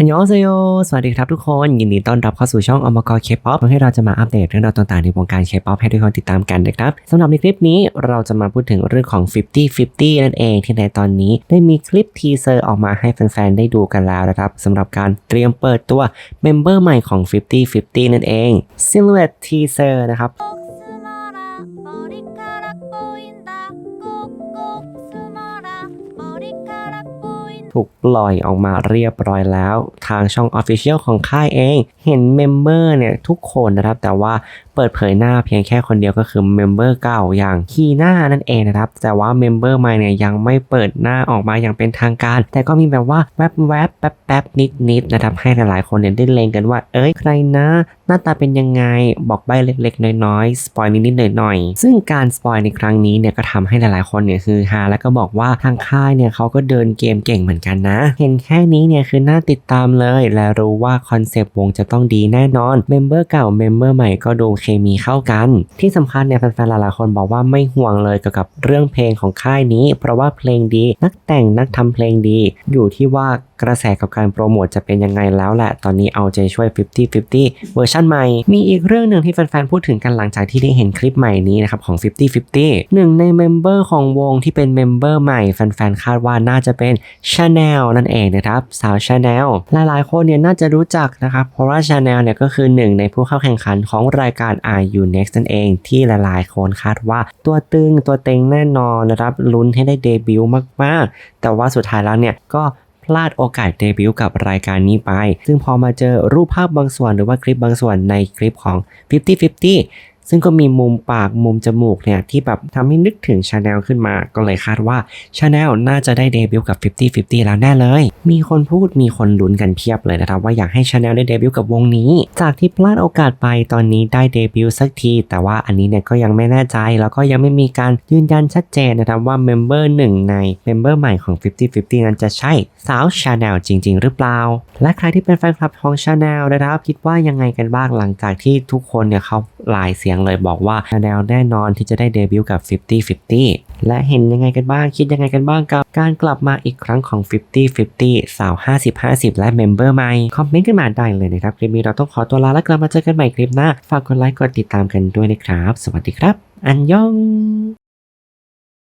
อันยองเซโยสวัสดีครับทุกคน ยินดีต้อนรับเข้าสู่ช่องอมกรเคป๊อปเพื่อให้เราจะมาอัปเดตเรื่องราวต่างๆในวงการเคป๊อปให้ทุกคนติดตามกันนะครับสำหรับในคลิปนี้เราจะมาพูดถึงเรื่องของ 50-50 นั่นเองที่ในตอนนี้ได้มีคลิปทีเซอร์ออกมาให้แฟนๆ ได้ดูกันแล้วนะครับสำหรับการเตรียมเปิดตัวเมมเบอร์ใหม่ของ 50-50 นั่นเอง Silhouette Teaser นะครับ ถูกปล่อยออกมาเรียบร้อยแล้ว ทางช่อง Official ของค่ายเอง เห็นเมมเบอร์เนี่ยทุกคนนะครับ แต่ว่าเปิดเผยหน้าเพียงแค่คนเดียวก็คือเมมเบอร์เก่าอย่างคีหน้านั่นเองนะครับ แต่ว่าเมมเบอร์ใหม่เนี่ยยังไม่เปิดหน้าออกมาอย่างเป็นทางการ แต่ก็มีแบบว่าแวบแวบๆแป๊บแป๊บนิดนิดๆนะครับ ให้หลายๆคนเนี่ยได้เลงกันว่า เอ้ยใครนะ หน้าตาเป็นยังไงบอกใบเล็กๆ น้อยๆ สปอยนิดๆหน่อยๆ ซึ่งการสปอยในครั้งนี้เนี่ยก็ทำให้หลายๆคนเนี่ยคือฮาแล้วก็บอกว่าทางค่ายเนี่ยเขาก็เดินเกมเก่งเหมือนกันนะ เห็นแค่นี้เนี่ยคือน่าติดตามเลย และรู้ว่าคอนเซปต์วงจะต้องดีแน่นอนเมมเบอร์เก่าเมมเบอร์ใหม่ก็ดูเคมีเข้ากัน ที่สำคัญเนี่ยแฟนๆหลายๆคนบอกว่าไม่ห่วงเลยเกี่ยวกับเรื่องเพลงของค่ายนี้ เพราะว่าเพลงดีนักแต่งนักทำเพลงดี อยู่ที่ว่ากระแสกับการโปรโมทจะเป็นยังไงแล้วแหละ ตอนนี้เอาใจช่วย 50-50 เวอร์ชันใหม่ มีอีกเรื่องหนึ่งที่แฟนๆ พูดถึงกันหลังจากที่ได้เห็นคลิปใหม่นี้นะครับของ 50-50 หนึ่งในเมมเบอร์ของวงที่เป็นเมมเบอร์ใหม่แฟนๆ คาดว่าน่าจะเป็น Chanel นั่นเองนะครับสาว Chanel หลายๆคนเนี่ยน่าจะรู้จักนะครับเพราะว่า Chanel เนี่ยก็คือหนึ่งในผู้เข้าแข่งขันของรายการ Are You Next นั่นเองที่หลายๆคนคาดว่าตัวตึงตัวเต็งแน่นอนนะครับลุ้นให้ได้เดบิวต์มากๆ แต่ว่าสุดท้ายแล้วเนี่ยก็พลาดโอกาสเดบิวต์กับรายการนี้ไป ซึ่งพอมาเจอรูปภาพบางส่วนหรือว่าคลิปบางส่วนในคลิปของ 50-50 ซึ่งก็มีมุมปากมุมจมูกเนี่ยที่แบบทำให้นึกถึงชาแนลขึ้นมา ก็เลยคาดว่าชาแนลน่าจะได้เดบิวต์กับ 50-50 แล้วแน่เลย มีคนพูดมีคนลุ้นกันเพียบเลยนะครับว่าอยากให้ชาแนลได้เดบิวต์กับวงนี้ จากที่พลาดโอกาสไปตอนนี้ได้เดบิวต์สักที แต่ว่าอันนี้เนี่ยก็ยังไม่แน่ใจ แล้วก็ยังไม่มีการยืนยันชัดเจนนะครับว่าเมมเบอร์หนึ่งในเมมเบอร์ใหม่ของ 50-50 นั้นจะใช่สาวชาแนลจริง ๆ หรือเปล่า และใครที่เป็นแฟนคลับของชาแนลนะครับคิดว่ายังไงกันบ้างหลังจากที่ทุกคนเนี่ยเขาหลายเสียงเลยบอกว่าชาแนลแน่นอนที่จะได้เดบิวต์กับ 50-50 และเห็นยังไงกันบ้างคิดยังไงกันบ้างกับ การกลับมาอีกครั้งของ 50-50 สาว 50-50 และเมมเบอร์ใหม่ คอมเมนต์กันมาได้เลยนะครับ คลิปนี้เราต้องขอตัวลาและกลับมาเจอกันใหม่คลิปหน้า ฝากกดไลค์กดติดตามกันด้วยนะครับ สวัสดีครับ อันยอง